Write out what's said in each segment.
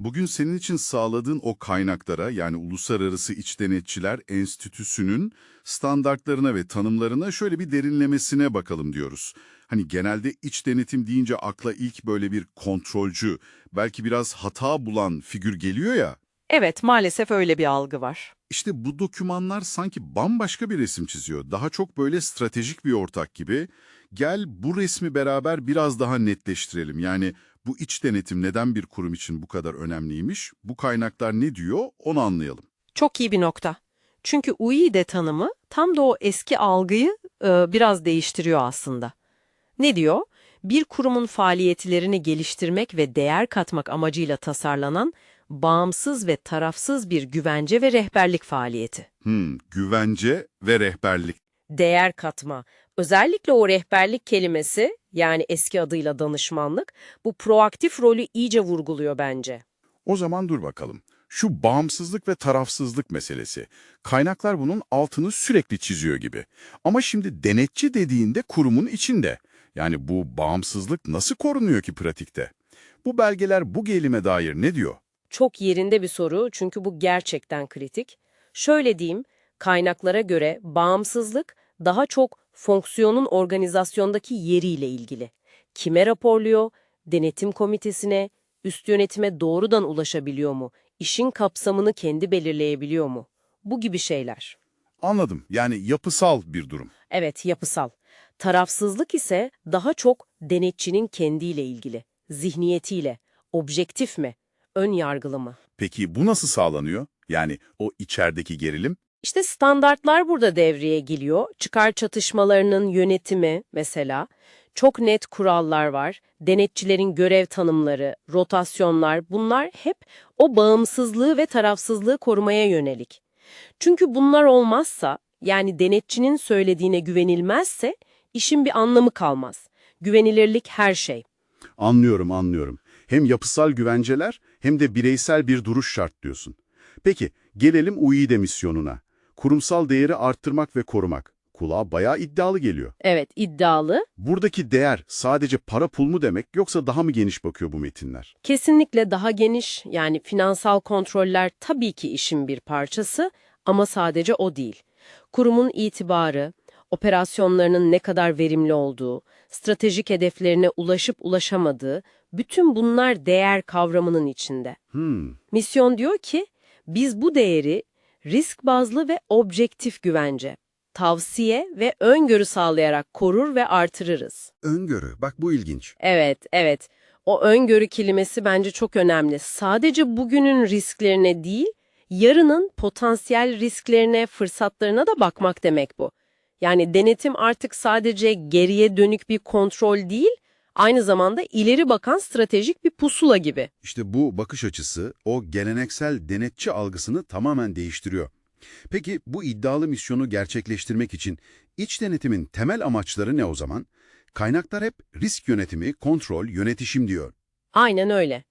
Bugün senin için sağladığın o kaynaklara yani Uluslararası İç Denetçiler Enstitüsü'nün standartlarına ve tanımlarına şöyle bir derinlemesine bakalım diyoruz. Hani genelde iç denetim deyince akla ilk böyle bir kontrolcü, belki biraz hata bulan figür geliyor ya. Evet, maalesef öyle bir algı var. İşte bu dokümanlar sanki bambaşka bir resim çiziyor. Daha çok böyle stratejik bir ortak gibi. Gel bu resmi beraber biraz daha netleştirelim. Yani bu iç denetim neden bir kurum için bu kadar önemliymiş? Bu kaynaklar ne diyor onu anlayalım. Çok iyi bir nokta. Çünkü UİDE tanımı tam da o eski algıyı e, biraz değiştiriyor aslında. Ne diyor? Bir kurumun faaliyetlerini geliştirmek ve değer katmak amacıyla tasarlanan bağımsız ve tarafsız bir güvence ve rehberlik faaliyeti. Hmm, güvence ve rehberlik. Değer katma. Özellikle o rehberlik kelimesi, yani eski adıyla danışmanlık, bu proaktif rolü iyice vurguluyor bence. O zaman dur bakalım. Şu bağımsızlık ve tarafsızlık meselesi. Kaynaklar bunun altını sürekli çiziyor gibi. Ama şimdi denetçi dediğinde kurumun içinde. Yani bu bağımsızlık nasıl korunuyor ki pratikte? Bu belgeler bu gelime dair ne diyor? Çok yerinde bir soru çünkü bu gerçekten kritik. Şöyle diyeyim, kaynaklara göre bağımsızlık daha çok fonksiyonun organizasyondaki yeriyle ilgili. Kime raporluyor, denetim komitesine, üst yönetime doğrudan ulaşabiliyor mu, işin kapsamını kendi belirleyebiliyor mu? Bu gibi şeyler. Anladım. Yani yapısal bir durum. Evet, yapısal. Tarafsızlık ise daha çok denetçinin kendiyle ilgili, zihniyetiyle, objektif mi, ön yargılı mı? Peki bu nasıl sağlanıyor? Yani o içerideki gerilim? İşte standartlar burada devreye giriyor. Çıkar çatışmalarının yönetimi mesela. Çok net kurallar var. Denetçilerin görev tanımları, rotasyonlar bunlar hep o bağımsızlığı ve tarafsızlığı korumaya yönelik. Çünkü bunlar olmazsa yani denetçinin söylediğine güvenilmezse işin bir anlamı kalmaz. Güvenilirlik her şey. Anlıyorum, anlıyorum. Hem yapısal güvenceler hem de bireysel bir duruş şart diyorsun. Peki, gelelim UİDE misyonuna. Kurumsal değeri arttırmak ve korumak. Kulağa bayağı iddialı geliyor. Evet iddialı. Buradaki değer sadece para pul mu demek yoksa daha mı geniş bakıyor bu metinler? Kesinlikle daha geniş yani finansal kontroller tabii ki işin bir parçası ama sadece o değil. Kurumun itibarı, operasyonlarının ne kadar verimli olduğu, stratejik hedeflerine ulaşıp ulaşamadığı, bütün bunlar değer kavramının içinde. Hmm, Misyon diyor ki, biz bu değeri risk bazlı ve objektif güvence, tavsiye ve öngörü sağlayarak korur ve artırırız. Öngörü. Bak bu ilginç. Evet, evet. O öngörü kelimesi bence çok önemli. Sadece bugünün risklerine değil, yarının potansiyel risklerine, fırsatlarına da bakmak demek bu. Yani denetim artık sadece geriye dönük bir kontrol değil, aynı zamanda ileri bakan stratejik bir pusula gibi. İşte bu bakış açısı o geleneksel denetçi algısını tamamen değiştiriyor. Peki bu iddialı misyonu gerçekleştirmek için iç denetimin temel amaçları ne o zaman? Kaynaklar hep risk yönetimi, kontrol, yönetişim diyor. Aynen öyle.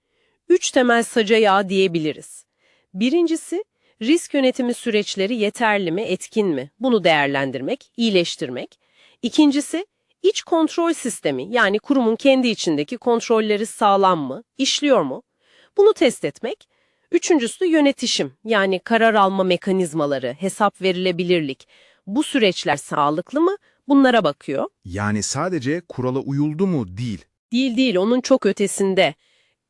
Üç temel saca yağ diyebiliriz. Birincisi, risk yönetimi süreçleri yeterli mi, etkin mi? Bunu değerlendirmek, iyileştirmek. İkincisi, iç kontrol sistemi yani kurumun kendi içindeki kontrolleri sağlam mı, işliyor mu? Bunu test etmek. Üçüncüsü yönetişim yani karar alma mekanizmaları, hesap verilebilirlik. Bu süreçler sağlıklı mı? Bunlara bakıyor. Yani sadece kurala uyuldu mu değil. Değil değil, onun çok ötesinde.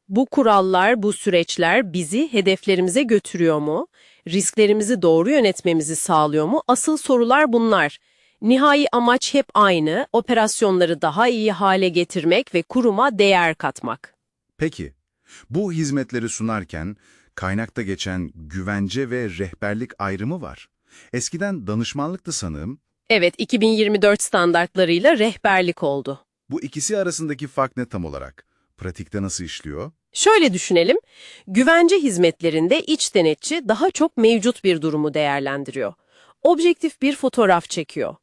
Bu kurallar, bu süreçler bizi hedeflerimize götürüyor mu? Risklerimizi doğru yönetmemizi sağlıyor mu? Asıl sorular bunlar. Nihai amaç hep aynı, operasyonları daha iyi hale getirmek ve kuruma değer katmak. Peki, bu hizmetleri sunarken kaynakta geçen güvence ve rehberlik ayrımı var. Eskiden danışmanlıktı sanığım. Evet, 2024 standartlarıyla rehberlik oldu. Bu ikisi arasındaki fark ne tam olarak? Pratikte nasıl işliyor? Şöyle düşünelim, güvence hizmetlerinde iç denetçi daha çok mevcut bir durumu değerlendiriyor. Objektif bir fotoğraf çekiyor.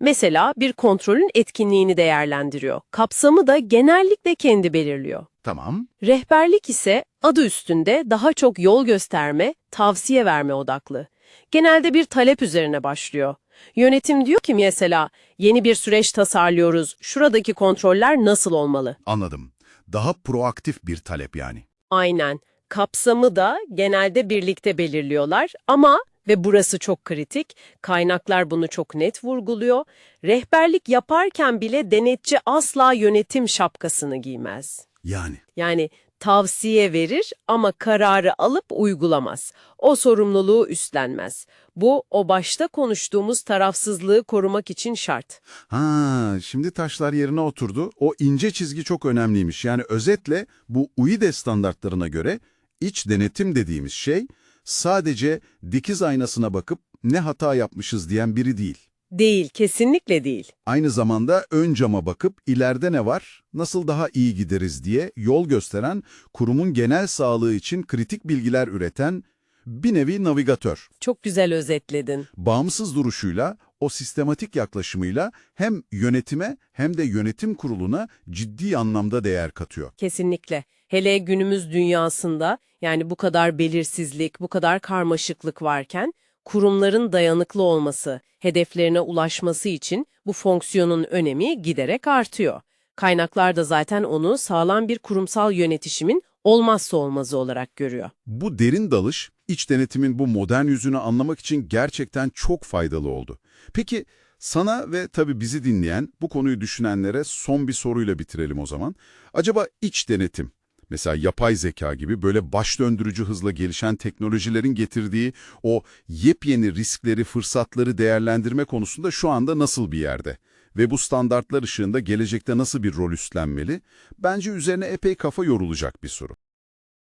Mesela bir kontrolün etkinliğini değerlendiriyor. Kapsamı da genellikle kendi belirliyor. Tamam, Rehberlik ise adı üstünde daha çok yol gösterme, tavsiye verme odaklı. Genelde bir talep üzerine başlıyor. Yönetim diyor ki mesela yeni bir süreç tasarlıyoruz, şuradaki kontroller nasıl olmalı? anladım. Daha proaktif bir talep yani. Aynen. kapsamı da genelde birlikte belirliyorlar ama ve burası çok kritik, kaynaklar bunu çok net vurguluyor. Rehberlik yaparken bile denetçi asla yönetim şapkasını giymez. Yani Yani tavsiye verir ama kararı alıp uygulamaz. O sorumluluğu üstlenmez. Bu o başta konuştuğumuz tarafsızlığı korumak için şart. Ha, şimdi taşlar yerine oturdu. O ince çizgi çok önemliymiş. Yani özetle bu UİDE standartlarına göre iç denetim dediğimiz şey sadece dikiz aynasına bakıp ne hata yapmışız diyen biri değil. Değil, kesinlikle değil. Aynı zamanda ön cama bakıp ileride ne var, nasıl daha iyi gideriz diye yol gösteren, kurumun genel sağlığı için kritik bilgiler üreten bir nevi navigatör. Çok güzel özetledin. Bağımsız duruşuyla, o sistematik yaklaşımıyla hem yönetime hem de yönetim kuruluna ciddi anlamda değer katıyor. Kesinlikle. Hele günümüz dünyasında yani bu kadar belirsizlik, bu kadar karmaşıklık varken kurumların dayanıklı olması, hedeflerine ulaşması için bu fonksiyonun önemi giderek artıyor. Kaynaklar da zaten onu sağlam bir kurumsal yönetişimin olmazsa olmazı olarak görüyor. Bu derin dalış, iç denetimin bu modern yüzünü anlamak için gerçekten çok faydalı oldu. Peki sana ve tabii bizi dinleyen, bu konuyu düşünenlere son bir soruyla bitirelim o zaman. Acaba iç denetim, mesela yapay zeka gibi böyle baş döndürücü hızla gelişen teknolojilerin getirdiği o yepyeni riskleri, fırsatları değerlendirme konusunda şu anda nasıl bir yerde? Ve bu standartlar ışığında gelecekte nasıl bir rol üstlenmeli? Bence üzerine epey kafa yorulacak bir soru.